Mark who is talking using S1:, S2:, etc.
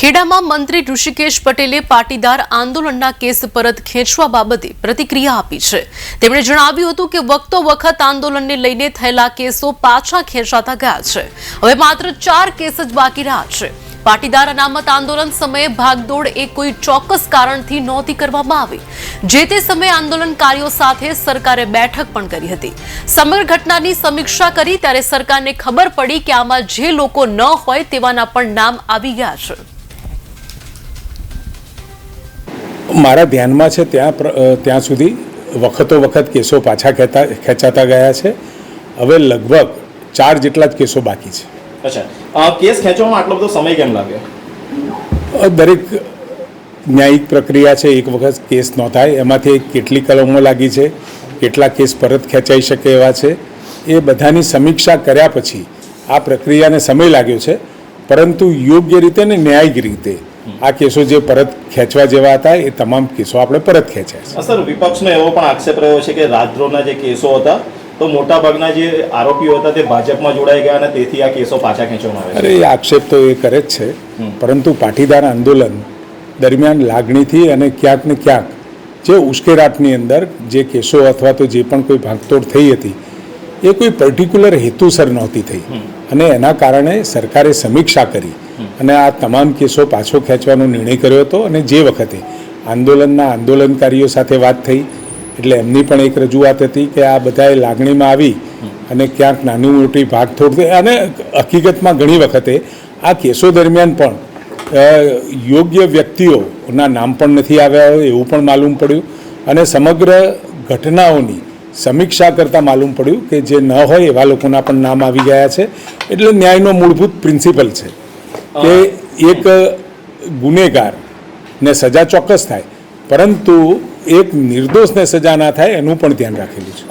S1: ખેડામાં મંત્રી ઋષિકેશ પટેલે પાટીદાર આંદોલનના કેસ પરત ખેંચવા બાબતે પ્રતિક્રિયા આપી છે. તેમણે જણાવ્યું હતું કે વખતો વખત આંદોલનને લઈને થયેલા કેસો પાછા ખેંચાતા ગયા છે. હવે માત્ર ચાર કેસ જ બાકી રહ્યા છે. પાટીદાર અનામત આંદોલન સમયે ભાગદોડ એ કોઈ ચોક્કસ કારણથી નહોતી કરવામાં આવી. જે તે સમયે આંદોલનકારીઓ સાથે સરકારે બેઠક પણ કરી હતી. સમગ્ર ઘટનાની સમીક્ષા કરી ત્યારે સરકારને ખબર પડી કે આમાં જે લોકો ન હોય તેવાના પણ નામ આવી ગયા છે.
S2: મારા ધ્યાનમાં છે ત્યાં ત્યાં સુધી વખતો વખત કેસો પાછા ખેતા ખેંચાતા ગયા છે. હવે લગભગ ચાર જેટલા જ કેસો બાકી છે.
S3: અચ્છા. કેસ ખેંચવામાં આટલો બધો સમય કેમ લાગ્યો
S2: દરેક ન્યાયિક પ્રક્રિયા છે એક વખત કેસ ન થાય એમાંથી કેટલી કલમો લાગી છે કેટલા કેસ પરત ખેંચાઈ શકે એવા છે એ બધાની સમીક્ષા કર્યા પછી આ પ્રક્રિયાને સમય લાગ્યો છે. પરંતુ યોગ્ય રીતે ને ન્યાયિક રીતે આ કેસો જે પરત ખેંચવા જેવા હતા એ તમામ કેસો આપણે પરત ખેંચ્યા છે.
S3: સર વિપક્ષનો એવો પણ આક્ષેપ રહ્યો છે કે રાજદ્રોહના જે કેસો હતા તો મોટાભાગના જે આરોપીઓ હતા તે ભાજપમાં જોડાઈ ગયા અને તેથી આ કેસો પાછા ખેંચવામાં આવે
S2: અરે એ આક્ષેપ તો એ કરે જ છે. પરંતુ પાટીદાર આંદોલન દરમિયાન લાગણીથી અને ક્યાંક ને ક્યાંક જે ઉશ્કેરાટની અંદર જે કેસો અથવા તો જે પણ કોઈ ભાગતોડ થઈ હતી એ કોઈ પર્ટિક્યુલર હેતુસર નહોતી થઈ. અને એના કારણે સરકારે સમીક્ષા કરી અને આ તમામ કેસો પાછો ખેંચવાનો નિર્ણય કર્યો હતો અને જે વખતે આંદોલનના આંદોલનકારીઓ સાથે વાત થઈ એટલે એમની પણ એક રજૂઆત હતી કે આ બધાએ લાગણીમાં આવી અને ક્યાંક નાની મોટી ભાગથોડ અને હકીકતમાં ઘણી વખતે આ કેસો દરમિયાન પણ યોગ્ય વ્યક્તિઓના નામ પણ નથી આવ્યા હોય એવું પણ માલુમ પડ્યું. અને સમગ્ર ઘટનાઓની સમીક્ષા કરતાં માલુમ પડ્યું કે જે ન હોય એવા લોકોના પણ નામ આવી ગયા છે. એટલે ન્યાયનો મૂળભૂત પ્રિન્સિપલ છે કે એક ગુનેગાર ને સજા ચોક્કસ થાય પરંતુ એક નિર્દોષને સજા ના થાય એનું પણ ધ્યાન રાખેલું છે.